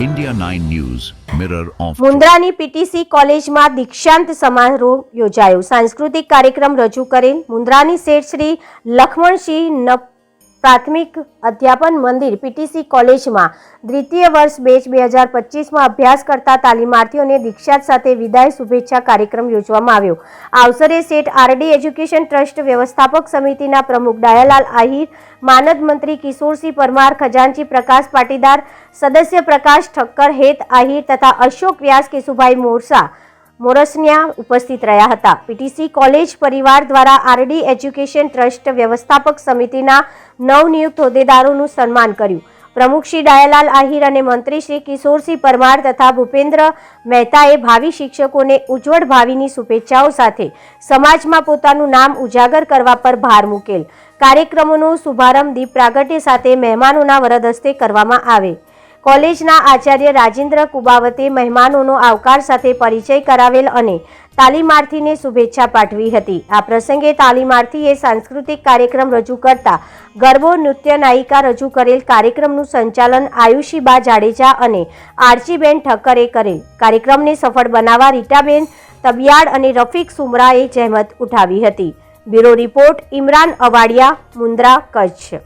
India 9 News, Mirror of મુન્દ્રાની PTC કોલેજમાં દીક્ષાંત સમારોહ યોજાયો. સાંસ્કૃતિક કાર્યક્રમ રજૂ કરેલ મુન્દ્રાની શેઠ શ્રી લખમણસિંહ પ્રાથમિક અધ્યાપન મંદિર પીટીસી કોલેજમાં દ્વિતીય વર્ષ બેચ બે હજાર પચીસમાં અભ્યાસ કરતા તાલીમાર્થીઓને દીક્ષાત સાથે વિદાય શુભેચ્છા કાર્યક્રમ યોજવામાં આવ્યો. આ અવસરે શેઠ આરડી એજ્યુકેશન ટ્રસ્ટ વ્યવસ્થાપક સમિતિના પ્રમુખ ડાયાલાલ આહિર, માનદ મંત્રી કિશોરસિંહ પરમાર, ખજાનચી પ્રકાશ પાટીદાર, સદસ્ય પ્રકાશ ઠક્કર, હેત આહિર તથા અશોક વ્યાસ કેશુભાઈ મોરસા મોરસનિયા ઉપસ્થિત રહ્યા હતા. પીટીસી કોલેજ પરિવાર દ્વારા આરડી એજ્યુકેશન ટ્રસ્ટ વ્યવસ્થાપક સમિતિના નવનિયુક્ત હોદ્દેદારોનું સન્માન કર્યું. પ્રમુખ શ્રી ડાયાલાલ આહિર અને મંત્રી શ્રી કિશોરસિંહ પરમાર તથા ભૂપેન્દ્ર મહેતાએ ભાવિ શિક્ષકોને ઉજ્જવળ ભાવિની શુભેચ્છાઓ સાથે સમાજમાં પોતાનું નામ ઉજાગર કરવા પર ભાર મૂકેલ. કાર્યક્રમોનો શુભારંભ દીપ પ્રાગટ્ય સાથે મહેમાનોના વરદ હસ્તે કરવામાં આવે. કોલેજના આચાર્ય રાજેન્દ્ર કુબાવતે મહેમાનોનો આવકાર સાથે પરિચય કરાવેલ અને તાલીમાર્થીને શુભેચ્છા પાઠવી હતી. આ પ્રસંગે તાલીમાર્થીએ સાંસ્કૃતિક કાર્યક્રમ રજૂ કરતા ગરબો નૃત્ય નાયિકા રજૂ કરેલ કાર્યક્રમનું સંચાલન આયુષીબા જાડેજા અને આરચીબેન ઠક્કરે કરેલ. કાર્યક્રમને સફળ બનાવવા રીટાબેન તબિયાડ અને રફીક સુમરાએ જહેમત ઉઠાવી હતી. Bureau report, Imran Avadiya, Mundra, Kutch.